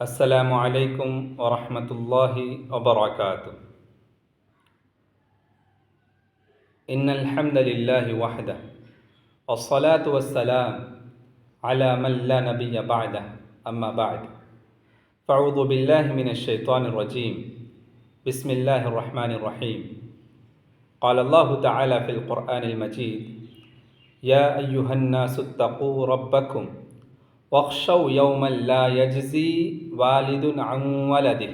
السلام عليكم ورحمة الله وبركاته. إن الحمد لله وحده والصلاة والسلام على من لا نبي بعده. أما بعد فأعوذ بالله من الشيطان الرجيم. بسم الله الرحمن الرحيم. قال الله تعالى في القرآن المجيد يا أيها الناس اتقوا ربكم واخشوا يوما لا يجزي والد عن ولده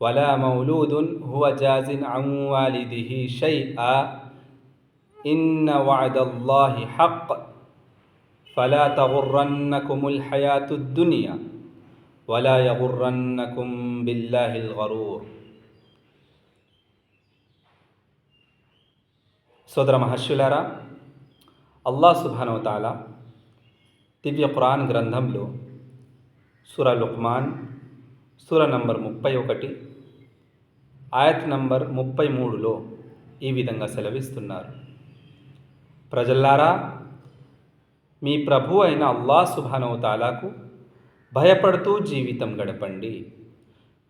ولا مولود هو جاز عن والده شيئا إن وعد الله حق فلا تغرنكم الحياة الدنيا ولا يغرنكم بالله الغرور సోదర మహర్షులారా అల్లా సుభానవతాల దివ్య ఖురాన్ గ్రంథంలో సూర లుక్మాన్ సూర నంబర్ ముప్పై ఒకటి ఆయత్ నంబర్ ముప్పై మూడులో ఈ విధంగా సెలవిస్తున్నారు. ప్రజల్లారా మీ ప్రభు అయిన అల్లా సుభానవతాలాకు భయపడుతూ జీవితం గడపండి.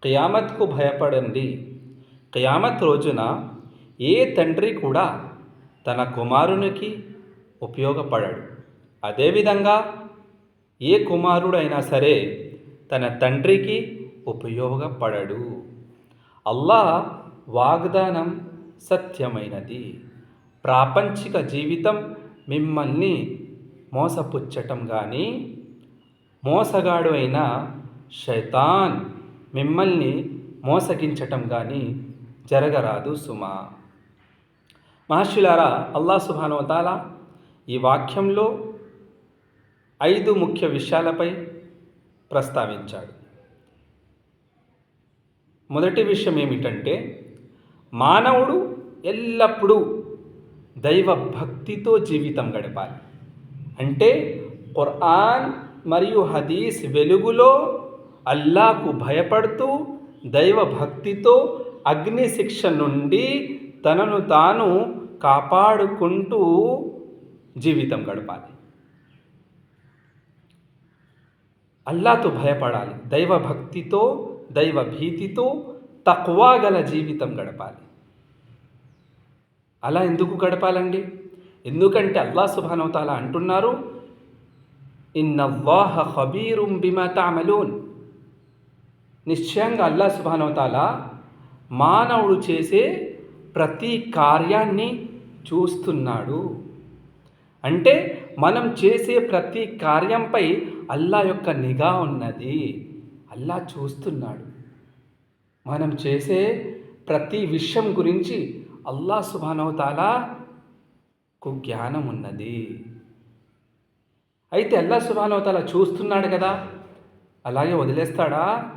ఖియామత్కు భయపడండి. ఖియామత్ రోజున ఏ తండ్రి కూడా తన కుమారునికి ఉపయోగపడడు. అదేవిధంగా ఏ కుమారుడైనా సరే తన తండ్రికి ఉపయోగపడడు. అల్లా వాగ్దానం సత్యమైనది. ప్రాపంచిక జీవితం మిమ్మల్ని మోసపుచ్చటం కానీ మోసగాడు అయిన శైతాన్ మిమ్మల్ని మోసగించటం కానీ జరగరాదు సుమా. మహర్షులారా అల్లా సుభానవతాల ఈ వాక్యంలో ఐదు ముఖ్య విషయాలపై ప్రస్తావించాడు. మొదటి విషయం ఏమిటంటే మానవుడు ఎల్లప్పుడూ దైవ భక్తితో జీవితం గడపాలి. అంటే ఖుర్ఆన్ మరియు హదీస్ వెలుగులో అల్లాకు భయపడుతూ దైవ భక్తితో అగ్ని శిక్ష నుండి తనను తాను కాపాడుకుంటూ జీవితం గడపాలి. అల్లాతో భయపడాలి. దైవ భక్తితో దైవ భీతితో తక్కువ గల జీవితం గడపాలి. అలా ఎందుకు గడపాలండి? ఎందుకంటే అల్లా సుభానవతాల అంటున్నారు ఇన్నల్లాహ ఖబీరుం బిమా తామలూన్ నిశ్చయంగా అల్లా సుభానవతాల మానవుడు చేసే ప్రతి కార్యాన్ని చూస్తున్నాడు. అంటే మనం చేసే ప్రతి కార్యంపై అల్లా యొక్క నిఘా ఉన్నది. అల్లా చూస్తున్నాడు. మనం చేసే ప్రతి విషయం గురించి అల్లా సుభానవతాలకు జ్ఞానం ఉన్నది. అయితే అల్లా సుభానవతాల చూస్తున్నాడు కదా. అలాగే వదిలేస్తాడా?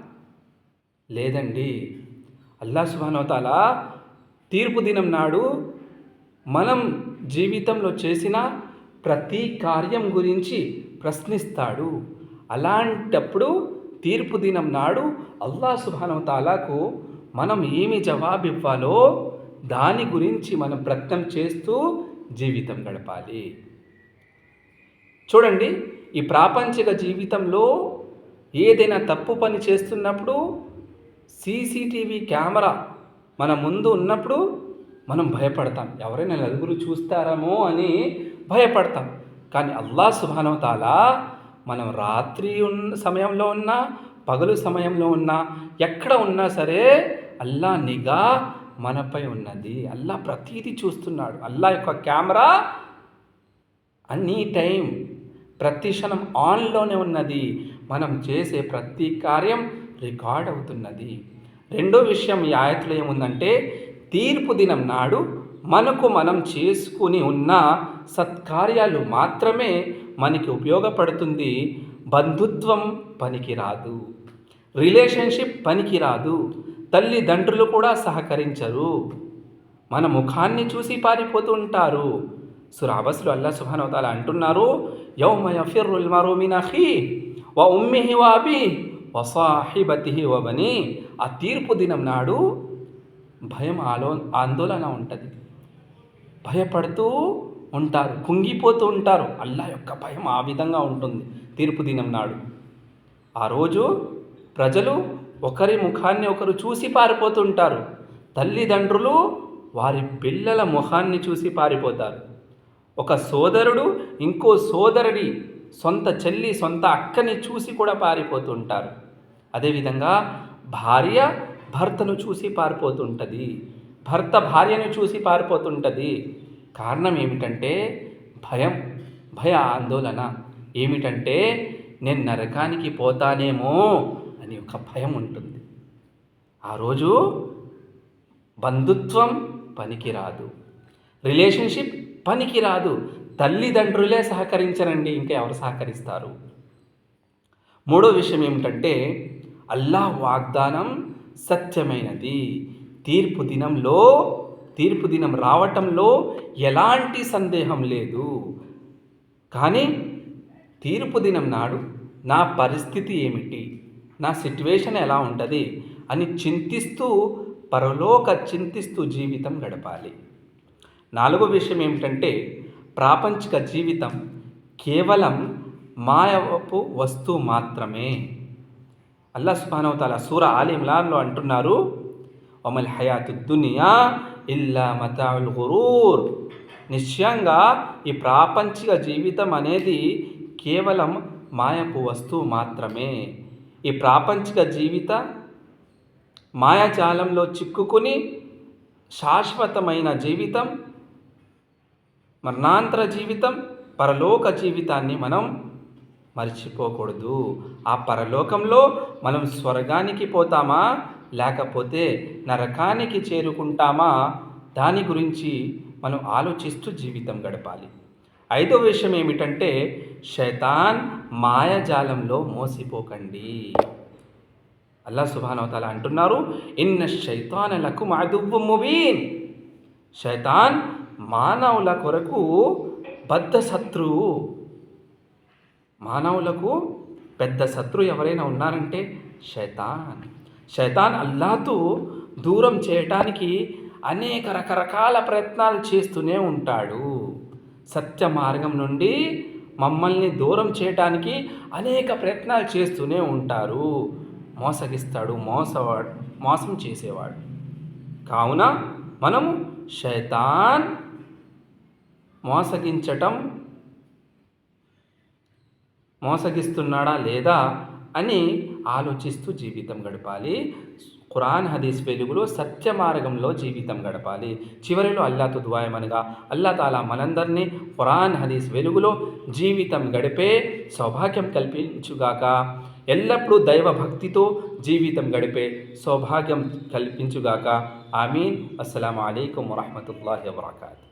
లేదండి. అల్లా సుభానవతాల తీర్పు దినం నాడు మనం జీవితంలో చేసిన ప్రతి కార్యం గురించి ప్రశ్నిస్తాడు. అలాంటప్పుడు తీర్పు దినం నాడు అల్లా సుభానవతాలకు మనం ఏమి జవాబు ఇవ్వాలో దాని గురించి మనం ప్రయత్నం చేస్తూ జీవితం గడపాలి. చూడండి ఈ ప్రాపంచిక జీవితంలో ఏదైనా తప్పు పని చేస్తున్నప్పుడు సీసీటీవీ కెమెరా మన ముందు ఉన్నప్పుడు మనం భయపడతాం. ఎవరైనా నలుగురు చూస్తారేమో అని భయపడతాం. కానీ అల్లా సుభానవతాల మనం రాత్రి ఉన్న సమయంలో ఉన్నా పగలు సమయంలో ఉన్నా ఎక్కడ ఉన్నా సరే అల్లా నిఘా మనపై ఉన్నది. అల్లా ప్రతీది చూస్తున్నాడు. అల్లా యొక్క కెమెరా అన్నీ టైం ప్రతి క్షణం ఆన్లోనే ఉన్నది. మనం చేసే ప్రతి కార్యం రికార్డ్ అవుతున్నది. రెండో విషయం ఈ ఆయతలో ఏముందంటే తీర్పు దినం నాడు మనకు మనం చేసుకుని ఉన్న సత్కార్యాలు మాత్రమే మనకి ఉపయోగపడుతుంది. బంధుత్వం పనికిరాదు. రిలేషన్షిప్ పనికిరాదు. తల్లిదండ్రులు కూడా సహకరించరు. మన ముఖాన్ని చూసి పారిపోతూ ఉంటారు. సురాబస్లు అల్లా సుభానవతాల అంటున్నారు యౌమ యఫిర్రుల్ మరో వ ఉమ్మిహి వ అబీ ఆ తీర్పు దినం నాడు భయం ఆలో ఆందోళన ఉంటుంది. భయపడుతూ ఉంటారు కుంగిపోతూ ఉంటారు. అల్లా యొక్క భయం ఆ విధంగా ఉంటుంది. తీర్పు దినం నాడు. ఆ రోజు ప్రజలు ఒకరి ముఖాన్ని ఒకరు చూసి పారిపోతుంటారు. తల్లిదండ్రులు వారి పిల్లల ముఖాన్ని చూసి పారిపోతారు. ఒక సోదరుడు ఇంకో సోదరుడి సొంత చెల్లి సొంత అక్కని చూసి కూడా పారిపోతుంటారు. అదేవిధంగా భార్య భర్తను చూసి పారిపోతుంటుంది. భర్త భార్యను చూసి పారిపోతుంటుంది. కారణం ఏమిటంటే భయం భయ ఆందోళన. ఏమిటంటే నేను నరకానికి పోతానేమో అని ఒక భయం ఉంటుంది. ఆ రోజు బంధుత్వం పనికిరాదు. రిలేషన్షిప్ పనికిరాదు. తల్లిదండ్రులే సహకరించరండి ఇంకా ఎవరు సహకరిస్తారు? మూడో విషయం ఏమిటంటే అల్లాహ్ వాగ్దానం సత్యమైనది. తీర్పు దినంలో తీర్పు దినం రావటంలో ఎలాంటి సందేహం లేదు. కానీ తీర్పు దినం నాడు నా పరిస్థితి ఏమిటి? నా సిట్యువేషన్ ఎలా ఉంటుంది? అని చింతిస్తూ పరలోక చింతిస్తూ జీవితం గడపాలి. నాలుగో విషయం ఏమిటంటే ప్రాపంచిక జీవితం కేవలం మాయపు వస్తువు మాత్రమే. అల్లా సుబానవతాల సూర ఆలిమ్లాన్లో అంటున్నారు వమల్ హయాతు దునియా ఇల్లా మతాల్ గురూర్ నిశ్చయంగా ఈ ప్రాపంచిక జీవితం అనేది కేవలం మాయపు వస్తువు మాత్రమే. ఈ ప్రాపంచిక జీవిత మాయాజాలంలో చిక్కుకుని శాశ్వతమైన జీవితం మరణాంతర జీవితం పరలోక జీవితాన్ని మనం మర్చిపోకూడదు. ఆ పరలోకంలో మనం స్వర్గానికి పోతామా? లేకపోతే నరకానికి చేరుకుంటామా? దాని గురించి మనం ఆలోచిస్తూ జీవితం గడపాలి. ఐదో విషయం ఏమిటంటే శైతాన్ మాయాజాలంలో మోసిపోకండి. అల్లా సుభానవతాల అంటున్నారు ఇన్న శైతానలకు మాదువ్వు ముబీన్. శైతాన్ మానవుల కొరకు బద్ధ శత్రువు మానవులకు పెద్ద శత్రువు ఎవరైనా ఉన్నారంటే శైతాన్. శైతాన్ అల్లాతో దూరం చేయటానికి అనేక రకరకాల ప్రయత్నాలు చేస్తూనే ఉంటాడు. సత్య మార్గం నుండి మమ్మల్ని దూరం చేయటానికి అనేక ప్రయత్నాలు చేస్తూనే ఉంటారు. మోసగిస్తాడు మోసవాడు మోసం చేసేవాడు. కావున మనము శైతాన్ మోసగించటం మోసగిస్తున్నాడా లేదా అని ఆలోచిస్తూ జీవితం గడపాలి. ఖురాన్ హదీస్ వెలుగులో సత్య మార్గంలో జీవితం గడపాలి. చివరిలో అల్లాతో దువాయమనగా అల్లా తాలా మనందరినీ ఖురాన్ హదీస్ వెలుగులో జీవితం గడిపే సౌభాగ్యం కల్పించుగాక. ఎల్లప్పుడూ దైవ భక్తితో జీవితం గడిపే సౌభాగ్యం కల్పించుగాక. ఆమీన్. అస్సలం అయికం వరహమతుల్లాహి వబర్కాతు.